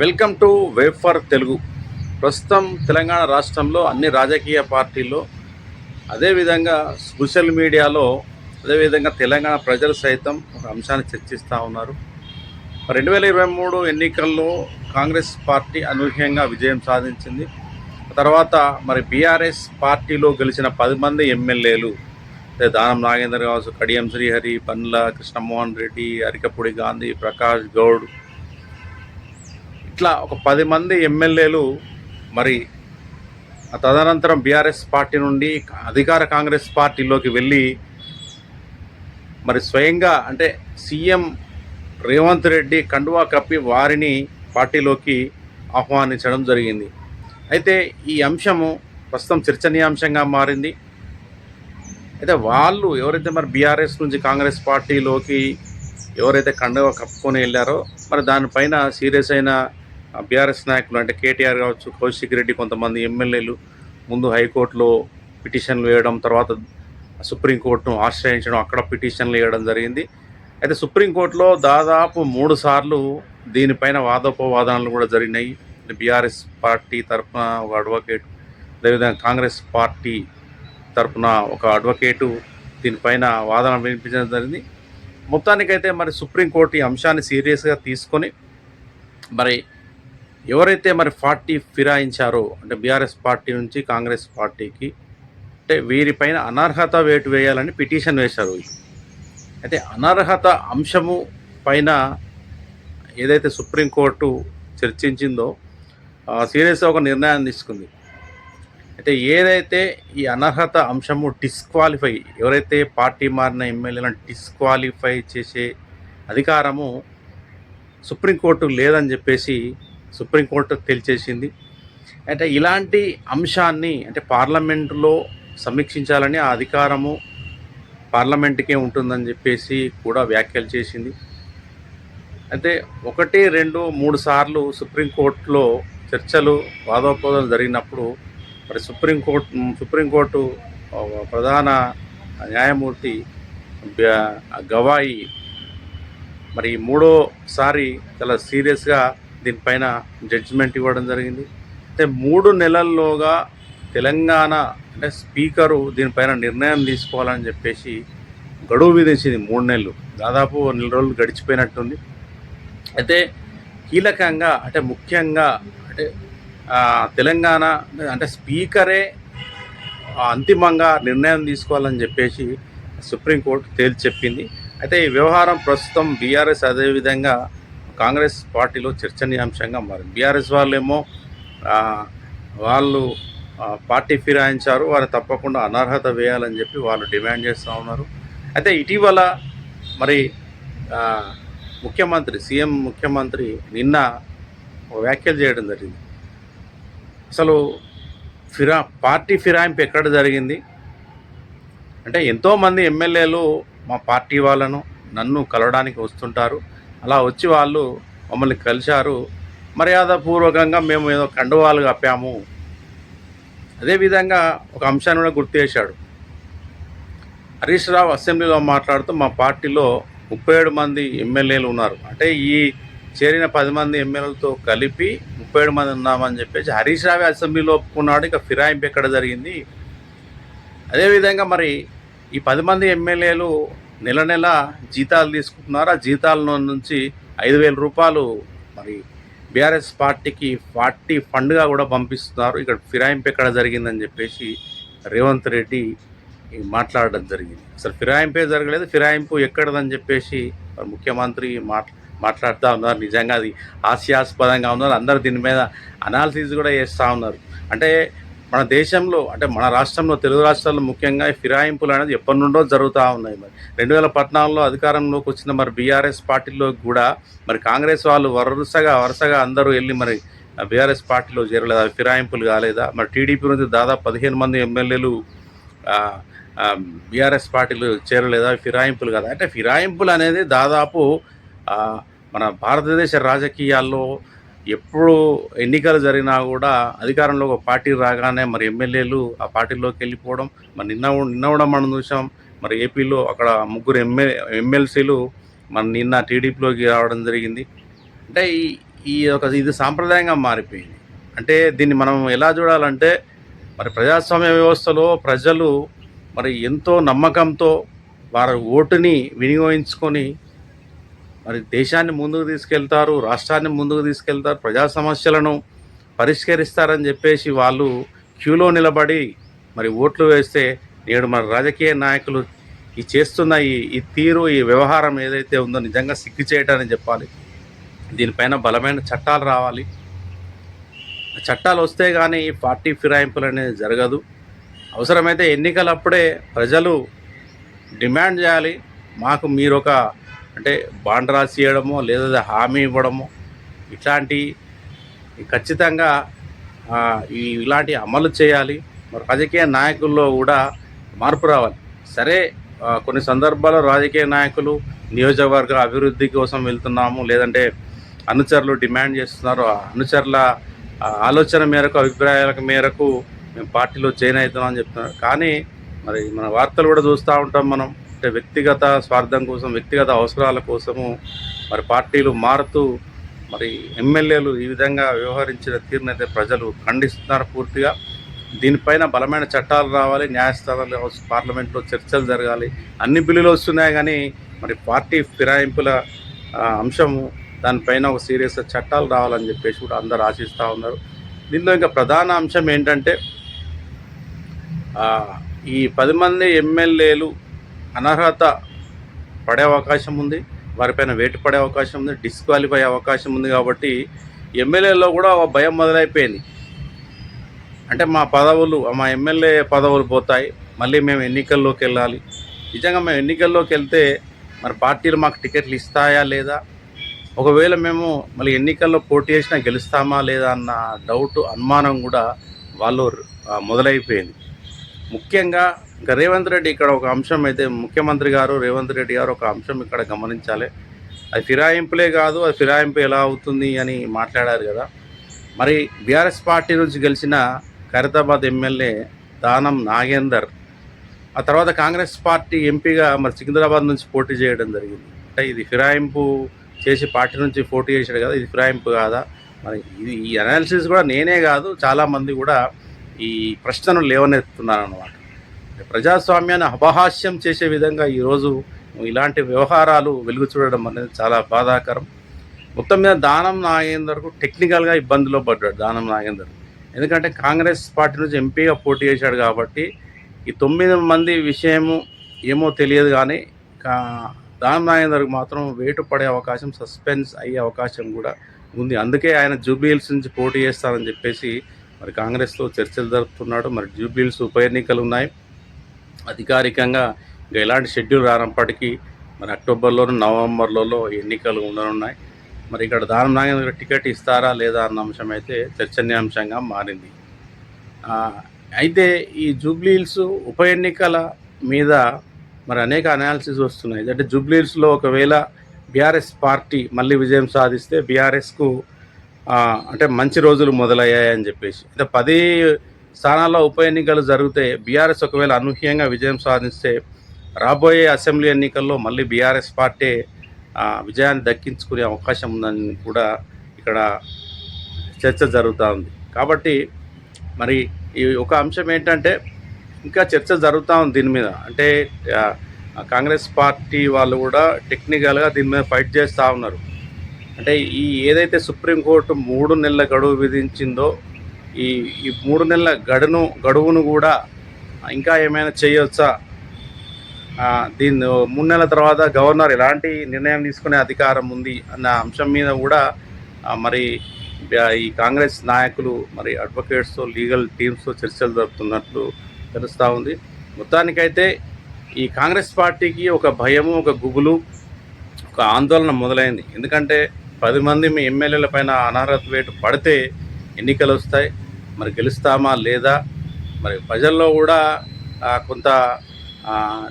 Welcome to wave for Telugu. ప్రస్తుతం తెలంగాణ రాష్ట్రంలో అన్ని రాజకీయ పార్టీల్లో అదేవిధంగా సోషల్ మీడియాలో అదేవిధంగా తెలంగాణ ప్రజలు సైతం ఒక అంశాన్ని చర్చిస్తూ ఉన్నారు. రెండు వేల ఇరవై మూడు ఎన్నికల్లో కాంగ్రెస్ పార్టీ అనూహ్యంగా విజయం సాధించింది. తర్వాత మరి బీఆర్ఎస్ పార్టీలో గెలిచిన పది మంది ఎమ్మెల్యేలు అంటే దానం నాగేంద్ర కావచ్చు కడియం శ్రీహరి పండ్ల కృష్ణమోహన్ రెడ్డి అరికపూడి గాంధీ ప్రకాష్ గౌడ్ ఇట్లా ఒక పది మంది ఎమ్మెల్యేలు మరి తదనంతరం బీఆర్ఎస్ పార్టీ నుండి అధికార కాంగ్రెస్ పార్టీలోకి వెళ్ళి మరి స్వయంగా అంటే సీఎం రేవంత్ రెడ్డి కండువా కప్పి వారిని పార్టీలోకి ఆహ్వానించడం జరిగింది. అయితే ఈ అంశము ప్రస్తుతం చర్చనీయాంశంగా మారింది. అయితే వాళ్ళు ఎవరైతే మరి బీఆర్ఎస్ నుంచి కాంగ్రెస్ పార్టీలోకి ఎవరైతే కండువా కప్పుకొని వెళ్ళారో మరి దానిపైన సీరియస్ అయిన బీఆర్ఎస్ నాయకులు అంటే కేటీఆర్ కావచ్చు కౌశిక్ రెడ్డి కొంతమంది ఎమ్మెల్యేలు ముందు హైకోర్టులో పిటిషన్లు వేయడం తర్వాత సుప్రీంకోర్టును ఆశ్రయించడం అక్కడ పిటిషన్లు వేయడం జరిగింది. అయితే సుప్రీంకోర్టులో దాదాపు మూడు సార్లు దీనిపైన వాదోపవాదనలు కూడా జరిగినాయి. బీఆర్ఎస్ పార్టీ తరఫున ఒక అడ్వకేట్ అదేవిధంగా కాంగ్రెస్ పార్టీ తరఫున ఒక అడ్వకేటు దీనిపైన వాదన వినిపించడం జరిగింది. మొత్తానికైతే మరి సుప్రీంకోర్టు ఈ అంశాన్ని సీరియస్గా తీసుకొని మరి ఎవరైతే మరి పార్టీ ఫిరాయించారో అంటే బీఆర్ఎస్ పార్టీ నుంచి కాంగ్రెస్ పార్టీకి అంటే వీరిపైన అనర్హత వేటు వేయాలని పిటిషన్ వేశారు. అయితే అనర్హత అంశము పైన ఏదైతే సుప్రీంకోర్టు చర్చించిందో సీరియస్గా ఒక నిర్ణయాన్ని తీసుకుంది. అయితే ఏదైతే ఈ అనర్హత అంశము డిస్క్వాలిఫై ఎవరైతే పార్టీ మారిన ఎమ్మెల్యేలను డిస్క్వాలిఫై చేసే అధికారము సుప్రీంకోర్టు లేదని చెప్పేసి సుప్రీంకోర్టు తెలిచేసింది. అంటే ఇలాంటి అంశాన్ని అంటే పార్లమెంటులో సమీక్షించాలని ఆ అధికారము పార్లమెంటుకే ఉంటుందని చెప్పేసి కూడా వ్యాఖ్యలు చేసింది. అయితే ఒకటి రెండు మూడు సార్లు సుప్రీంకోర్టులో చర్చలు వాదోపవాదాలు జరిగినప్పుడు మరి సుప్రీంకోర్టు సుప్రీంకోర్టు ప్రధాన న్యాయమూర్తి గవాయి మరి మూడోసారి చాలా సీరియస్గా దీనిపైన జడ్జిమెంట్ ఇవ్వడం జరిగింది. అయితే మూడు నెలల్లోగా తెలంగాణ అంటే స్పీకరు దీనిపైన నిర్ణయం తీసుకోవాలని చెప్పేసి గడువు విధించింది మూడు నెలలు. దాదాపు నెల రోజులు గడిచిపోయినట్టుంది. అయితే కీలకంగా అంటే ముఖ్యంగా అంటే తెలంగాణ అంటే స్పీకరే అంతిమంగా నిర్ణయం తీసుకోవాలని చెప్పేసి సుప్రీంకోర్టు తేల్చి చెప్పింది. అయితే ఈ వ్యవహారం ప్రస్తుతం బీఆర్ఎస్ అదేవిధంగా కాంగ్రెస్ పార్టీలో చర్చనీయాంశంగా మారింది. బీఆర్ఎస్ వాళ్ళేమో వాళ్ళు పార్టీ ఫిరాయించారు వారు తప్పకుండా అనర్హత వేయాలని చెప్పి వాళ్ళు డిమాండ్ చేస్తూ ఉన్నారు. అయితే ఇటీవల మరి ముఖ్యమంత్రి సీఎం ముఖ్యమంత్రి నిన్న వ్యాఖ్యలు చేయడం జరిగింది. అసలు ఫిరా పార్టీ ఫిరాయింపు ఎక్కడ జరిగింది? అంటే ఎంతోమంది ఎమ్మెల్యేలు మా పార్టీ వాళ్ళను నన్ను కలవడానికి వస్తుంటారు. అలా వచ్చి వాళ్ళు మమ్మల్ని కలిశారు. మర్యాదపూర్వకంగా మేము ఏదో కండువాలు కప్పాము. అదేవిధంగా ఒక అంశాన్ని కూడా గుర్తు చేశాడు. హరీష్ రావు అసెంబ్లీలో మాట్లాడుతూ మా పార్టీలో ముప్పై ఏడు మంది ఎమ్మెల్యేలు ఉన్నారు. అంటే ఈ చేరిన పది మంది ఎమ్మెల్యేలతో కలిపి ముప్పై ఏడు మంది ఉన్నామని చెప్పేసి హరీష్ రావే అసెంబ్లీలో ఒప్పుకున్నాడు. ఇక ఫిరాయింపు ఎక్కడ జరిగింది? అదేవిధంగా మరి ఈ పది మంది ఎమ్మెల్యేలు నెల నెల జీతాలు తీసుకుంటున్నారు? ఆ జీతాల నుంచి ఐదు వేల రూపాయలు మరి బీఆర్ఎస్ పార్టీకి పార్టీ ఫండ్గా కూడా పంపిస్తున్నారు. ఇక్కడ ఫిరాయింపు ఎక్కడ జరిగిందని చెప్పేసి రేవంత్ రెడ్డి మాట్లాడడం జరిగింది. అసలు ఫిరాయింపే జరగలేదు. ఫిరాయింపు ఎక్కడదని చెప్పేసి ముఖ్యమంత్రి మాట్ మాట్లాడుతూ ఉన్నారు. నిజంగా అది హాస్యాస్పదంగా ఉన్నారు. అందరు దీని మీద అనాలిసిస్ కూడా చేస్తూ ఉన్నారు. అంటే మన దేశంలో అంటే మన రాష్ట్రంలో తెలుగు రాష్ట్రాల్లో ముఖ్యంగా ఫిరాయింపులు అనేది ఎప్పటి నుండో జరుగుతూ ఉన్నాయి మరి. రెండు వేల పద్నాలుగులో అధికారంలోకి వచ్చిన మరి బీఆర్ఎస్ పార్టీలో కూడా మరి కాంగ్రెస్ వాళ్ళు వరుసగా వరుసగా అందరూ వెళ్ళి మరి బీఆర్ఎస్ పార్టీలో చేరలేదు? ఫిరాయింపులు కాలేదా? మరి టీడీపీ నుంచి దాదాపు పదిహేను మంది ఎమ్మెల్యేలు బీఆర్ఎస్ పార్టీలు చేరలేదా? ఫిరాయింపులు కదా? అంటే ఫిరాయింపులు అనేది దాదాపు మన భారతదేశ రాజకీయాల్లో ఎప్పుడు ఎన్నికలు జరిగినా కూడా అధికారంలో ఒక పార్టీ రాగానే మరి ఎమ్మెల్యేలు ఆ పార్టీలోకి వెళ్ళిపోవడం మరి నిన్న నిన్న కూడా మనం చూసాం మరి ఏపీలో అక్కడ ముగ్గురు ఎమ్మె ఎమ్మెల్సీలు మన నిన్న టీడీపీలోకి రావడం జరిగింది. అంటే ఈ ఈ ఒక ఇది సాంప్రదాయంగా మారిపోయింది. అంటే దీన్ని మనం ఎలా చూడాలంటే మరి ప్రజాస్వామ్య వ్యవస్థలో ప్రజలు మరి ఎంతో నమ్మకంతో వారి ఓటుని వినియోగించుకొని మరి దేశాన్ని ముందుకు తీసుకెళ్తారు రాష్ట్రాన్ని ముందుకు తీసుకెళ్తారు ప్రజా సమస్యలను పరిష్కరిస్తారని చెప్పేసి వాళ్ళు క్యూలో నిలబడి మరి ఓట్లు వేస్తే నేడు మన రాజకీయ నాయకులు ఈ చేస్తున్న ఈ ఈ తీరు ఈ వ్యవహారం ఏదైతే ఉందో నిజంగా సిగ్గు చేయటాన్ని చెప్పాలి. దీనిపైన బలమైన చట్టాలు రావాలి. చట్టాలు వస్తే కానీ ఈ పార్టీ ఫిరాయింపులు అనేది జరగదు. అవసరమైతే ఎన్నికలప్పుడే ప్రజలు డిమాండ్ చేయాలి. మాకు మీరు ఒక అంటే బాండ్ రాసి ఇవ్వడమో లేదా హామీ ఇవ్వడమో ఇట్లాంటి ఖచ్చితంగా ఈ ఇలాంటి అమలు చేయాలి. మరి రాజకీయ నాయకుల్లో కూడా మార్పు రావాలి. సరే కొన్ని సందర్భాల్లో రాజకీయ నాయకులు నియోజకవర్గ అభివృద్ధి కోసం వెళ్తున్నాము లేదంటే అనుచరులు డిమాండ్ చేస్తున్నారు. అనుచరుల ఆలోచన మేరకు అభిప్రాయాల మేరకు మేము పార్టీలో జాయిన్ అవుతున్నామని చెప్తున్నారు. కానీ మరి మన వార్తలు కూడా చూస్తూ ఉంటాం మనం. అంటే వ్యక్తిగత స్వార్థం కోసం వ్యక్తిగత అవసరాల కోసము మరి పార్టీలు మారుతూ మరి ఎమ్మెల్యేలు ఈ విధంగా వ్యవహరించిన తీరునైతే ప్రజలు ఖండిస్తున్నారు పూర్తిగా. దీనిపైన బలమైన చట్టాలు రావాలి న్యాయస్థానాలు పార్లమెంట్లో చర్చలు జరగాలి అన్ని బిల్లులు వస్తున్నాయి కానీ మరి పార్టీ ఫిరాయింపుల అంశము దానిపైన ఒక సీరియస్ చట్టాలు రావాలని చెప్పేసి కూడా అందరు ఆశిస్తూ ఉన్నారు. దీనిలో ఇంకా ప్రధాన అంశం ఏంటంటే ఈ పది మంది ఎమ్మెల్యేలు అనర్హత పడే అవకాశం ఉంది వారిపైన వేటు పడే అవకాశం ఉంది డిస్క్వాలిఫై అయ్యే అవకాశం ఉంది కాబట్టి ఎమ్మెల్యేలో కూడా ఒక భయం మొదలైపోయింది. అంటే మా పదవులు మా ఎమ్మెల్యే పదవులు పోతాయి మళ్ళీ మేము ఎన్నికల్లోకి వెళ్ళాలి. నిజంగా మేము ఎన్నికల్లోకి వెళ్తే మరి పార్టీలు మాకు టికెట్లు ఇస్తాయా లేదా? ఒకవేళ మేము మళ్ళీ ఎన్నికల్లో పోటీ చేసినా గెలుస్తామా లేదా అన్న డౌట్ అనుమానం కూడా వాళ్ళు మొదలైపోయింది. ముఖ్యంగా ఇంకా రేవంత్ రెడ్డి ఇక్కడ ఒక అంశం అయితే ముఖ్యమంత్రి గారు రేవంత్ రెడ్డి గారు ఒక అంశం ఇక్కడ గమనించాలి. అది ఫిరాయింపులే కాదు అది ఫిరాయింపు ఎలా అవుతుంది అని మాట్లాడారు కదా. మరి బీఆర్ఎస్ పార్టీ నుంచి గెలిచిన ఖైరతాబాద్ ఎమ్మెల్యే దానం నాగేందర్ ఆ తర్వాత కాంగ్రెస్ పార్టీ ఎంపీగా మరి సికింద్రాబాద్ నుంచి పోటీ చేయడం జరిగింది. అంటే ఇది ఫిరాయింపు చేసి పార్టీ నుంచి పోటీ చేశాడు కదా ఇది ఫిరాయింపు కాదా? మరి ఇది ఈ అనాలిసిస్ కూడా నేనే కాదు చాలామంది కూడా ఈ ప్రశ్నను లేవనెత్తున్నారు అన్నమాట ప్రజాస్వామ్యాన్ని అపహాస్యం చేసే విధంగా ఈరోజు ఇలాంటి వ్యవహారాలు వెలుగు చూడడం అనేది చాలా బాధాకరం. మొత్తం మీద దానం నాగేందర్కు టెక్నికల్గా ఇబ్బందిలో పడ్డాడు దానం నాగేందర్. ఎందుకంటే కాంగ్రెస్ పార్టీ నుంచి ఎంపీగా పోటీ చేశాడు కాబట్టి ఈ తొమ్మిది మంది విషయము ఏమో తెలియదు కానీ కా- దానం నాగేందర్కు మాత్రం వేటు పడే అవకాశం సస్పెన్స్ అయ్యే అవకాశం కూడా ఉంది. అందుకే ఆయన జూబ్లీహిల్స్ నుంచి పోటీ చేస్తారని చెప్పేసి మరి కాంగ్రెస్లో చర్చలు జరుపుతున్నాడు మరి జూబ్లీల్స్ ఉప ఎన్నికలు ఉన్నాయి. అధికారికంగా ఇంకా ఎలాంటి షెడ్యూల్ రానప్పటికీ మరి అక్టోబర్లోను నవంబర్లలో ఎన్నికలు ఉండనున్నాయి. మరి ఇక్కడ దానం నాగేంద్ర టికెట్ ఇస్తారా లేదా అన్న అంశం అయితే చర్చనీయాంశంగా మారింది. అయితే ఈ జూబ్లీహిల్స్ ఉప ఎన్నికల మీద మరి అనేక అనాలిసిస్ వస్తున్నాయి. అంటే జూబ్లీహిల్స్లో ఒకవేళ బీఆర్ఎస్ పార్టీ మళ్ళీ విజయం సాధిస్తే బీఆర్ఎస్కు అంటే మంచి రోజులు మొదలయ్యాయని చెప్పేసి. అంటే పది స్థానాల్లో ఉప ఎన్నికలు జరిగితే బీఆర్ఎస్ ఒకవేళ అనూహ్యంగా విజయం సాధిస్తే రాబోయే అసెంబ్లీ ఎన్నికల్లో మళ్ళీ బీఆర్ఎస్ పార్టీ విజయాన్ని దక్కించుకునే అవకాశం ఉందని కూడా ఇక్కడ చర్చ జరుగుతూ ఉంది. కాబట్టి మరి ఈ ఒక అంశం ఏంటంటే ఇంకా చర్చ జరుగుతూ ఉంది దీని మీద. అంటే కాంగ్రెస్ పార్టీ వాళ్ళు కూడా టెక్నికల్గా దీని మీద ఫైట్ చేస్తూ ఉన్నారు. అంటే ఈ ఏదైతే సుప్రీంకోర్టు మూడు నెలల గడువు విధించిందో ఈ ఈ మూడు నెలల గడును గడువును కూడా ఇంకా ఏమైనా చేయవచ్చా ఆ, దీన్ని మూడు నెలల తర్వాత గవర్నర్ ఎలాంటి నిర్ణయం తీసుకునే అధికారం ఉంది అన్న అంశం మీద కూడా మరి ఈ కాంగ్రెస్ నాయకులు మరి అడ్వకేట్స్తో లీగల్ టీమ్స్తో చర్చలు జరుపుతున్నట్లు తెలుస్తూ ఉంది. మొత్తానికైతే ఈ కాంగ్రెస్ పార్టీకి ఒక భయము ఒక గుబులు ఒక ఆందోళన మొదలైంది. ఎందుకంటే పది మంది మీ ఎమ్మెల్యేల పైన అనర్హత వేటు పడితే ఎన్నికలు వస్తాయి. మరి గెలుస్తామా లేదా? మరి ప్రజల్లో కూడా కొంత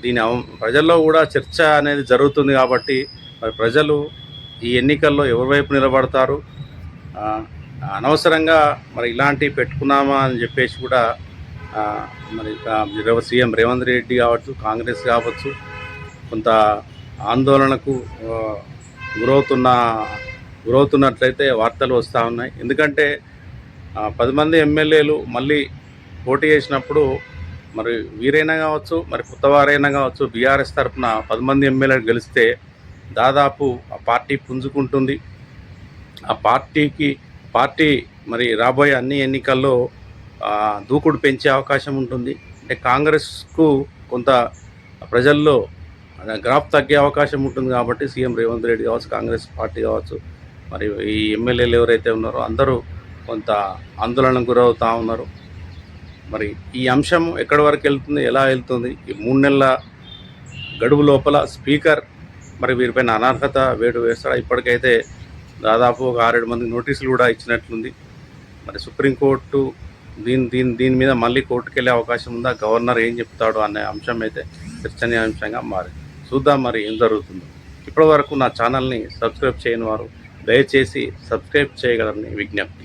దీని అవ- ప్రజల్లో కూడా చర్చ అనేది జరుగుతుంది కాబట్టి మరి ప్రజలు ఈ ఎన్నికల్లో ఎవరి వైపు నిలబడతారు? అనవసరంగా మరి ఇలాంటివి పెట్టుకున్నామా అని చెప్పేసి కూడా మరి సీఎం రేవంత్ రెడ్డి కావచ్చు కాంగ్రెస్ కావచ్చు కొంత ఆందోళనకు ఆ, గురవుతున్న గురవుతున్నట్లయితే వార్తలు వస్తూ ఉన్నాయి. ఎందుకంటే పది మంది ఎమ్మెల్యేలు మళ్ళీ పోటీ చేసినప్పుడు మరి వీరైనా కావచ్చు మరి కొత్తవారైనా కావచ్చు బీఆర్ఎస్ తరఫున పది మంది ఎమ్మెల్యేలు గెలిస్తే దాదాపు ఆ పార్టీ పుంజుకుంటుంది. ఆ పార్టీకి పార్టీ మరి రాబోయే అన్ని ఎన్నికల్లో దూకుడు పెంచే అవకాశం ఉంటుంది. అంటే కాంగ్రెస్కు కొంత ప్రజల్లో గ్రాఫ్ తగ్గే అవకాశం ఉంటుంది కాబట్టి సీఎం రేవంత్ రెడ్డి కావచ్చు కాంగ్రెస్ పార్టీ కావచ్చు మరి ఈ ఎమ్మెల్యేలు ఎవరైతే ఉన్నారో అందరూ కొంత ఆందోళనకు గురవుతూ ఉన్నారు. మరి ఈ అంశం ఎక్కడి వరకు వెళ్తుంది ఎలా వెళ్తుంది ఈ మూడు నెలల గడువు లోపల స్పీకర్ మరి వీరిపైన అనర్హత వేటు వేస్తాడా? ఇప్పటికైతే దాదాపు ఒక ఆరేడు మంది నోటీసులు కూడా ఇచ్చినట్లుంది. మరి సుప్రీంకోర్టు దీని దీని దీని మీద మళ్ళీ కోర్టుకు వెళ్ళే అవకాశం ఉందా? గవర్నర్ ఏం చెప్తాడు అనే అంశం అయితే చర్చనీయాంశంగా మారింది. చూద్దాం మరి ఏం జరుగుతుందో. ఇప్పటి వరకు నా ఛానల్ని సబ్స్క్రైబ్ చేయని వారు దయచేసి సబ్స్క్రైబ్ చేయగలరని విజ్ఞప్తి.